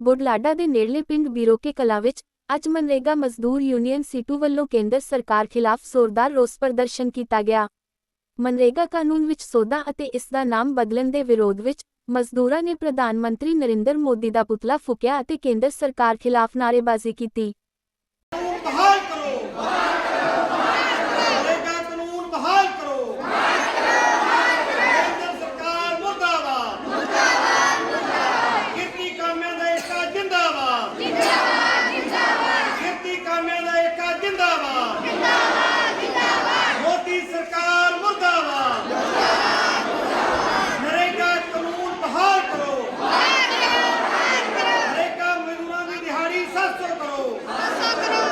ਬੁਢਲਾਡਾ ਦੇ ਨੇੜਲੇ ਪਿੰਡ ਬੀਰੋਕੇ ਕਲਾਂ ਵਿੱਚ ਅੱਜ ਮਨਰੇਗਾ ਮਜ਼ਦੂਰ ਯੂਨੀਅਨ ਸੀਟੂ ਵੱਲੋਂ ਕੇਂਦਰ ਸਰਕਾਰ ਖਿਲਾਫ ਜ਼ੋਰਦਾਰ ਰੋਸ ਪ੍ਰਦਰਸ਼ਨ ਕੀਤਾ ਗਿਆ। ਮਨਰੇਗਾ ਕਾਨੂੰਨ ਵਿੱਚ ਸੋਧਾਂ ਅਤੇ ਇਸ ਦਾ ਨਾਮ ਬਦਲਣ ਦੇ ਵਿਰੋਧ ਵਿੱਚ ਮਜ਼ਦੂਰਾਂ ਨੇ ਪ੍ਰਧਾਨ ਮੰਤਰੀ ਨਰਿੰਦਰ ਮੋਦੀ ਦਾ ਪੁਤਲਾ ਫੂਕਿਆ ਅਤੇ ਕੇਂਦਰ ਸਰਕਾਰ ਖਿਲਾਫ ਨਾਅਰੇਬਾਜ਼ੀ ਕੀਤੀ ਬਹਾਲ ਕਰੋ ਨਰੇਗਾ ਕਾਨੂੰਨ ਬਹਾਲ ਕਰੋ ਕੇਂਦਰ ਸਰਕਾਰ ਮੁਰਦਾਬਾਦ ਕਿਰਤੀ ਕਾਮਿਆਂ ਦਾ ਏਕਾ ਜਿੰਦਾਬਾਦ ਕਿਰਤੀ ਕਾਮਿਆਂ ਦਾ ਏਕਾ ਜਿੰਦਾਬਾਦ ਮੋਦੀ ਸਰਕਾਰ ਮੁਰਦਾਬਾਦ ਨਰੇਗਾ ਕਾਨੂੰਨ ਬਹਾਲ ਕਰੋ ਨਰੇਗਾ ਮਜ਼ਦੂਰਾਂ ਦੀ ਦਿਹਾੜੀ 700 ਕਰੋ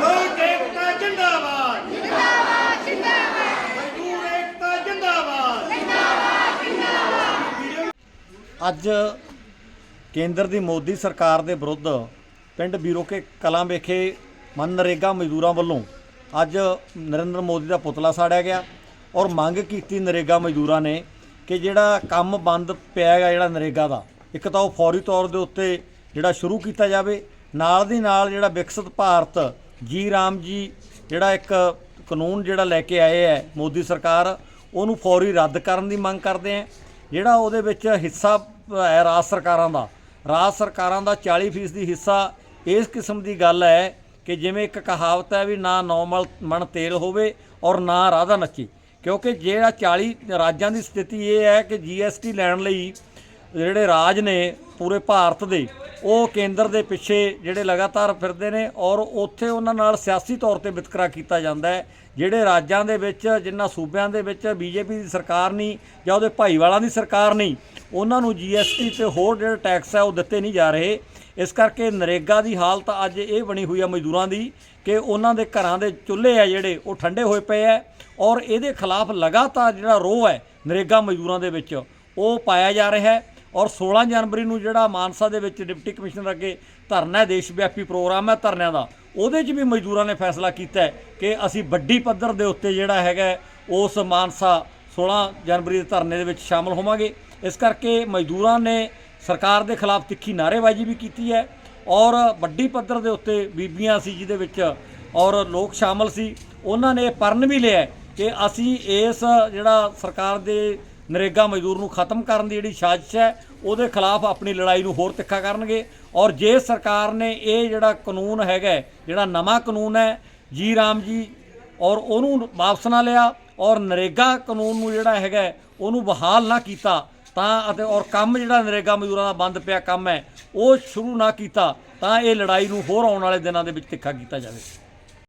ਲੋਕ ਏਕਤਾ ਜਿੰਦਾਬਾਦ। ਜਿੰਦਾਬਾਦ ਜਿੰਦਾਬਾਦ। ਮਜ਼ਦੂਰ ਏਕਤਾ ਜਿੰਦਾਬਾਦ। ਅੱਜ ਕੇਂਦਰ ਦੀ ਮੋਦੀ ਸਰਕਾਰ ਦੇ ਵਿਰੁੱਧ ਪਿੰਡ ਬੀਰੋਕੇ ਕਲਾਂ ਵਿਖੇ ਮਨਰੇਗਾ ਮਜ਼ਦੂਰਾਂ ਵੱਲੋਂ ਅੱਜ ਨਰਿੰਦਰ ਮੋਦੀ ਦਾ ਪੁਤਲਾ ਸਾੜਿਆ ਗਿਆ ਔਰ ਮੰਗ ਕੀਤੀ ਨਰੇਗਾ ਮਜ਼ਦੂਰਾਂ ਨੇ ਕਿ ਜਿਹੜਾ ਕੰਮ ਬੰਦ ਪਿਆ ਹੈਗਾ ਜਿਹੜਾ ਨਰੇਗਾ ਦਾ ਇੱਕ ਤਾਂ ਉਹ ਫੌਰੀ ਤੌਰ ਦੇ ਉੱਤੇ ਜਿਹੜਾ ਸ਼ੁਰੂ ਕੀਤਾ ਜਾਵੇ, ਨਾਲ ਦੀ ਨਾਲ ਜਿਹੜਾ ਵਿਕਸਿਤ ਭਾਰਤ, ਜੀ ਰਾਮ ਜੀ ਜਿਹੜਾ ਇੱਕ ਕਾਨੂੰਨ ਜਿਹੜਾ ਲੈ ਕੇ ਆਏ ਹੈ ਮੋਦੀ ਸਰਕਾਰ, ਉਹਨੂੰ ਫੌਰੀ ਰੱਦ ਕਰਨ ਦੀ ਮੰਗ ਕਰਦੇ ਹੈ। ਜਿਹੜਾ ਉਹਦੇ ਵਿੱਚ ਹਿੱਸਾ ਹੈ ਰਾਜ ਸਰਕਾਰਾਂ ਦਾ, ਰਾਜ ਸਰਕਾਰਾਂ ਦਾ 40% ਦੀ ਹਿੱਸਾ, ਇਸ ਕਿਸਮ ਦੀ ਗੱਲ ਹੈ ਕਿ ਜਿਵੇਂ ਇੱਕ ਕਹਾਵਤ ਹੈ ਵੀ ਨਾ ਨੌ ਮਲ ਮਣ ਤੇਲ ਹੋਵੇ ਔਰ ਨਾ ਰਾਧਾ ਨੱਚੇ। ਕਿਉਂਕਿ ਜਿਹੜਾ 40 ਰਾਜਾਂ ਦੀ ਸਥਿਤੀ ਇਹ ਹੈ ਕਿ ਜੀਐਸਟੀ ਲੈਣ ਲਈ ਜਿਹੜੇ ਰਾਜ ਨੇ ਪੂਰੇ ਭਾਰਤ ਦੇ, ਉਹ ਕੇਂਦਰ ਦੇ ਪਿੱਛੇ ਜਿਹੜੇ ਲਗਾਤਾਰ ਫਿਰਦੇ ਨੇ ਔਰ ਉੱਥੇ ਉਹਨਾਂ ਨਾਲ ਸਿਆਸੀ ਤੌਰ ਤੇ ਵਿਤਕਰਾ ਕੀਤਾ ਜਾਂਦਾ ਹੈ। ਜਿਹੜੇ ਰਾਜਾਂ ਦੇ ਵਿੱਚ ਜਿਨ੍ਹਾਂ ਸੂਬਿਆਂ ਦੇ ਵਿੱਚ ਬੀਜੇਪੀ ਦੀ ਸਰਕਾਰ ਨਹੀਂ ਜਾਂ ਉਹਦੇ ਭਾਈਵਾਲਾਂ ਦੀ ਸਰਕਾਰ ਨਹੀਂ, ਉਹਨਾਂ ਨੂੰ ਜੀਐਸਟੀ ਤੇ ਹੋਰ ਜਿਹੜੇ ਟੈਕਸ ਹੈ ਉਹ ਦਿੱਤੇ ਨਹੀਂ ਜਾ ਰਹੇ। ਇਸ ਕਰਕੇ ਨਰੇਗਾ ਦੀ ਹਾਲਤ ਅੱਜ ਇਹ ਬਣੀ ਹੋਈ ਆ ਮਜ਼ਦੂਰਾਂ ਦੀ ਕਿ ਉਹਨਾਂ ਦੇ ਘਰਾਂ ਦੇ ਚੁੱਲ੍ਹੇ ਆ ਜਿਹੜੇ, ਉਹ ਠੰਡੇ ਹੋਏ ਪਏ ਆ ਔਰ ਇਹਦੇ ਖਿਲਾਫ ਲਗਾਤਾਰ ਜਿਹੜਾ ਰੋਹ ਹੈ ਨਰੇਗਾ ਮਜ਼ਦੂਰਾਂ ਦੇ ਵਿੱਚ, ਉਹ ਪਾਇਆ ਜਾ ਰਿਹਾ ਹੈ। ਔਰ 16 ਜਨਵਰੀ ਨੂੰ ਜਿਹੜਾ ਮਾਨਸਾ ਦੇ ਵਿੱਚ ਡਿਪਟੀ ਕਮਿਸ਼ਨਰ ਅੱਗੇ ਧਰਨਾ ਦੇਸ਼ ਵਿਆਪੀ ਪ੍ਰੋਗਰਾਮ ਹੈ ਧਰਨਿਆਂ ਦਾ, ਉਹਦੇ 'ਚ ਵੀ ਮਜ਼ਦੂਰਾਂ ਨੇ ਫੈਸਲਾ ਕੀਤਾ ਕਿ ਅਸੀਂ ਵੱਡੀ ਪੱਧਰ ਦੇ ਉੱਤੇ ਜਿਹੜਾ ਹੈਗਾ ਉਸ ਮਾਨਸਾ 16 ਜਨਵਰੀ ਦੇ ਧਰਨੇ ਦੇ ਵਿੱਚ ਸ਼ਾਮਲ ਹੋਵਾਂਗੇ। ਇਸ ਕਰਕੇ ਮਜ਼ਦੂਰਾਂ ਨੇ ਸਰਕਾਰ ਦੇ ਖਿਲਾਫ ਤਿੱਖੀ ਨਾਅਰੇਬਾਜ਼ੀ ਵੀ ਕੀਤੀ ਹੈ ਔਰ ਵੱਡੀ ਪੱਧਰ ਦੇ ਉੱਤੇ ਬੀਬੀਆਂ ਸੀ ਜਿਹਦੇ ਵਿੱਚ ਔਰ ਲੋਕ ਸ਼ਾਮਲ ਸੀ, ਉਹਨਾਂ ਨੇ ਇਹ ਪਰਨ ਵੀ ਲਿਆ ਕਿ ਅਸੀਂ ਇਸ ਜਿਹੜਾ ਸਰਕਾਰ ਦੇ ਨਰੇਗਾ ਮਜ਼ਦੂਰ ਨੂੰ ਖਤਮ ਕਰਨ ਦੀ ਜਿਹੜੀ ਸਾਜ਼ਿਸ਼ ਹੈ, ਉਹਦੇ ਖਿਲਾਫ ਆਪਣੀ ਲੜਾਈ ਨੂੰ ਹੋਰ ਤਿੱਖਾ ਕਰਨਗੇ। ਔਰ ਜੇ ਸਰਕਾਰ ਨੇ ਇਹ ਜਿਹੜਾ ਕਾਨੂੰਨ ਹੈਗਾ ਜਿਹੜਾ ਨਵਾਂ ਕਾਨੂੰਨ ਹੈ, ਜੀ ਰਾਮ ਜੀ, ਔਰ ਉਹਨੂੰ ਵਾਪਸ ਨਾ ਲਿਆ, ਔਰ ਨਰੇਗਾ ਕਾਨੂੰਨ ਨੂੰ ਜਿਹੜਾ ਹੈਗਾ ਉਹਨੂੰ ਬਹਾਲ ਨਾ ਕੀਤਾ, ਤਾਂ ਅਤੇ ਔਰ ਕੰਮ ਜਿਹੜਾ ਨਰੇਗਾ ਮਜ਼ਦੂਰਾਂ ਦਾ ਬੰਦ ਪਿਆ ਕੰਮ ਹੈ, ਉਹ ਸ਼ੁਰੂ ਨਾ ਕੀਤਾ, ਤਾਂ ਇਹ ਲੜਾਈ ਨੂੰ ਹੋਰ ਆਉਣ ਵਾਲੇ ਦਿਨਾਂ ਦੇ ਵਿੱਚ ਤਿੱਖਾ ਕੀਤਾ ਜਾਵੇ